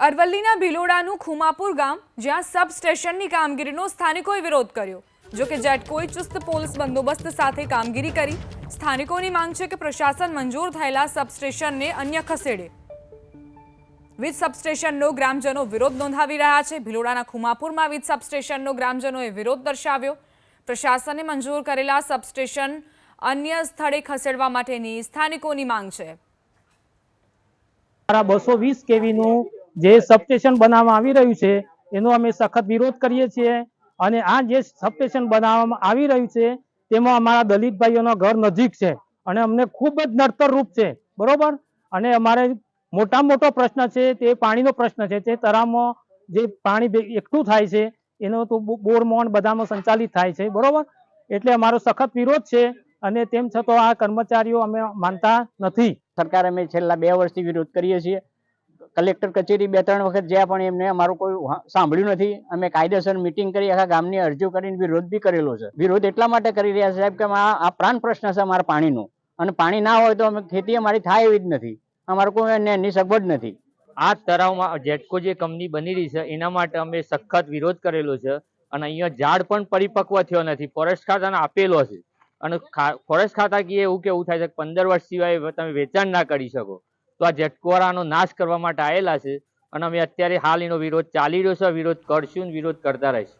અરવલ્લીના ભિલોડાનું ખુમાપુર ગામ, જ્યાં સબ સ્ટેશનની કામગીરીનો સ્થાનિકોએ વિરોધ કર્યો. જો કે જેટકોએ ચુસ્ત પોલીસ બંદોબસ્ત સાથે કામગીરી કરી. સ્થાનિકોની માંગ છે કે પ્રશાસન મંજૂર થયેલા સબસ્ટેશનને અન્ય ખસેડે. વીજ સબસ્ટેશનનો ગ્રામજનો વિરોધ નોંધાવી રહ્યા છે. ભિલોડાના ખુમાપુરમાં વીજ સબસ્ટેશનનો ગ્રામજનોએ વિરોધ દર્શાવ્યો. પ્રશાસને મંજૂર કરેલા સબસ્ટેશન અન્ય સ્થળે ખસેડવા માટેની સ્થાનિકોની માંગ છે. બસો વીસ કેવીનું જે સબસ્ટેશન બનાવવામાં આવી રહ્યું છે, એનો અમે સખત વિરોધ કરીએ છીએ. અને આ જે સબસ્ટેશન બનાવવામાં આવી રહ્યું છે, તેમાં અમારા દલિત ભાઈઓનો ઘર નજીક છે. અને અમને ખૂબ જ નડતરરૂપ છે. બરોબર? અને અમારે મોટા મોટો પ્રશ્ન છે, તે પાણીનો પ્રશ્ન છે. તે તરામાં જે પાણી એકઠું થાય છે, એનો તો બોર મોન બધામાં સંચાલિત થાય છે. બરોબર? એટલે અમારો સખત વિરોધ છે અને તેમ છતાં આ કર્મચારીઓ અમે માનતા નથી. સરકાર અમે છેલ્લા બે વર્ષથી વિરોધ કરીએ છીએ. કલેક્ટર કચેરી બે ત્રણ વખત જ્યાં પણ એમને અમારું કોઈ સાંભળ્યું નથી, અમે કાયદેસર મિટિંગ કરી આખા ગામની અરજીઓ કરીને વિરોધ બી કરેલો છે. વિરોધ એટલા માટે કરી રહ્યા છે સાહેબ કે આ પ્રાણ પ્રશ્ન છે અમારા પાણીનો. અને પાણી ના હોય તો અમે ખેતી અમારી થાય એવી જ નથી. અમારે કોઈ એની સગવડ નથી. આ તળાવમાં જેટકો જે કંપની બની રહી છે, એના માટે અમે સખત વિરોધ કરેલો છે. અને અહીંયા ઝાડ પણ પરિપક્વ થયો નથી. ફોરેસ્ટ ખાતાને આપેલો છે. અને ફોરેસ્ટ ખાતા એવું કેવું થાય છે પંદર વર્ષ સિવાય તમે વેચાણ ના કરી શકો. તો આ જટકોરાનો નાશ કરવા માટે આવેલા છે. અને અમે અત્યારે હાલ એનો વિરોધ ચાલી રહ્યો છે. વિરોધ કરશું વિરોધ કરતા રહીશું.